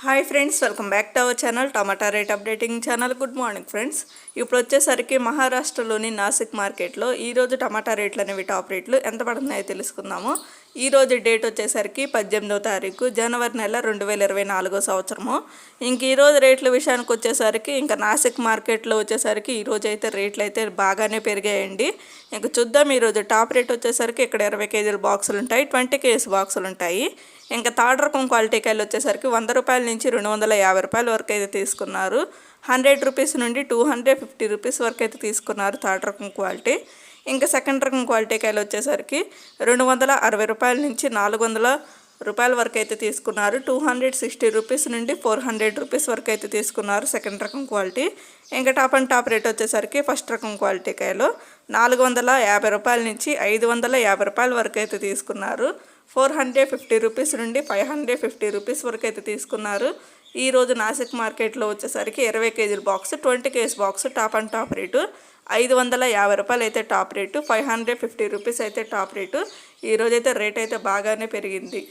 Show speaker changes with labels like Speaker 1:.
Speaker 1: Hi friends welcome back to our channel tomato rate updating channel good morning friends ఇప్పుడు వచ్చేసరికి మహారాష్ట్రలోని నాసిక్ మార్కెట్లో ఈరోజు టమాటా రేట్లు అనేవి టాప్ రేట్లు. ఎంత పడుతున్నాయో తెలుసుకుందాము. ఈరోజు డేట్ వచ్చేసరికి పద్దెనిమిదో తారీఖు జనవరి నెల రెండు వేల ఇరవై నాలుగో సంవత్సరము. ఇంక ఈరోజు రేట్ల విషయానికి వచ్చేసరికి ఇంకా నాసిక్ మార్కెట్లో వచ్చేసరికి ఈరోజు అయితే రేట్లు అయితే బాగానే పెరిగాయండి. ఇంక చూద్దాం ఈరోజు టాప్ రేట్ వచ్చేసరికి ఇక్కడ ఇరవై కేజీల బాక్సులు ఉంటాయి ట్వంటీ కేజీస్ బాక్సులు ఉంటాయి. ఇంకా థర్డ్ రకం క్వాలిటీ కాయలు వచ్చేసరికి వంద రూపాయల నుంచి రెండు వందల యాభై రూపాయల వరకు అయితే తీసుకున్నారు. హండ్రెడ్ రూపీస్ నుండి టూ హండ్రెడ్ ఫిఫ్టీ రూపీస్ వరకు అయితే తీసుకున్నారు థర్డ్ రకం క్వాలిటీ. ఇంకా సెకండ్ రకం క్వాలిటీ కాయలు వచ్చేసరికి రెండు వందల అరవై రూపాయల నుంచి నాలుగు వందల రూపాయల వరకు అయితే తీసుకున్నారు. టూ హండ్రెడ్ సిక్స్టీ రూపీస్ నుండి ఫోర్ హండ్రెడ్ రూపీస్ వరకు అయితే తీసుకున్నారు సెకండ్ రకం క్వాలిటీ ఇంకా టాప్ అండ్ టాప్ రేట్ వచ్చేసరికి ఫస్ట్ రకం క్వాలిటీ కాయలు నాలుగు వందల యాభై రూపాయల నుంచి ఐదు వందల యాభై రూపాయల వరకు అయితే తీసుకున్నారు. ఫోర్ హండ్రెడ్ ఫిఫ్టీ రూపీస్ నుండి ఫైవ్ హండ్రెడ్ ఫిఫ్టీ రూపీస్ వరకు అయితే తీసుకున్నారు. ఈరోజు నాసిక్ మార్కెట్లో వచ్చేసరికి ఇరవై కేజీల box twenty kg box top and top rate ఐదు వందల యాభై రూపాయలు అయితే top rate five hundred fifty rupees అయితే టాప్ రేటు. ఈరోజైతే రేట్ అయితే బాగానే పెరిగింది.